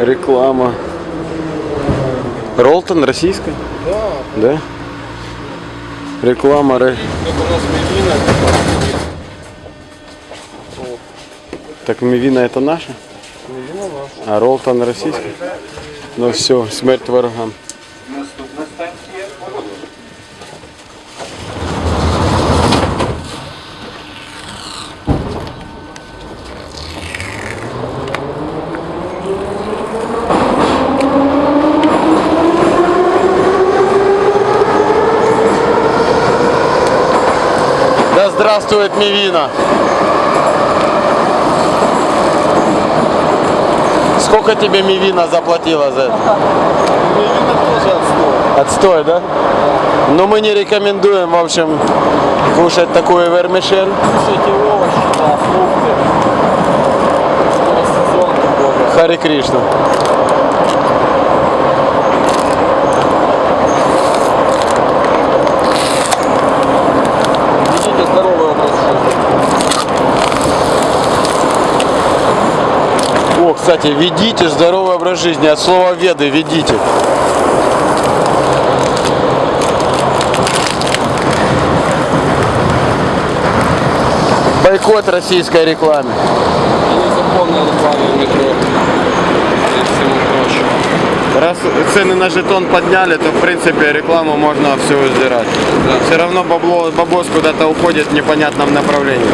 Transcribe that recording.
Реклама. Ролтон российская? Да. Да? Реклама. ре- Как у нас Медина. Так Мивина это наша? Медина наша. А Ролтон российский? Ну все, смерть ворогам. Да здравствует Мивина! Сколько тебе Мивина заплатила за это? Медина тоже отстой. Отстой, да? Но мы не рекомендуем, в общем, кушать такую вермишель. Кушайте овощи, да, фрукты. Хари Кришна. Ведите здоровый образ жизни. О, кстати, ведите здоровый образ жизни. От слова веды ведите. Бойкот российской рекламе. И незаконная реклама в метро. И всему прочему. Раз цены на жетон подняли, то в принципе рекламу можно все сдирать. Все равно бабло, бабос куда-то уходит в непонятном направлении.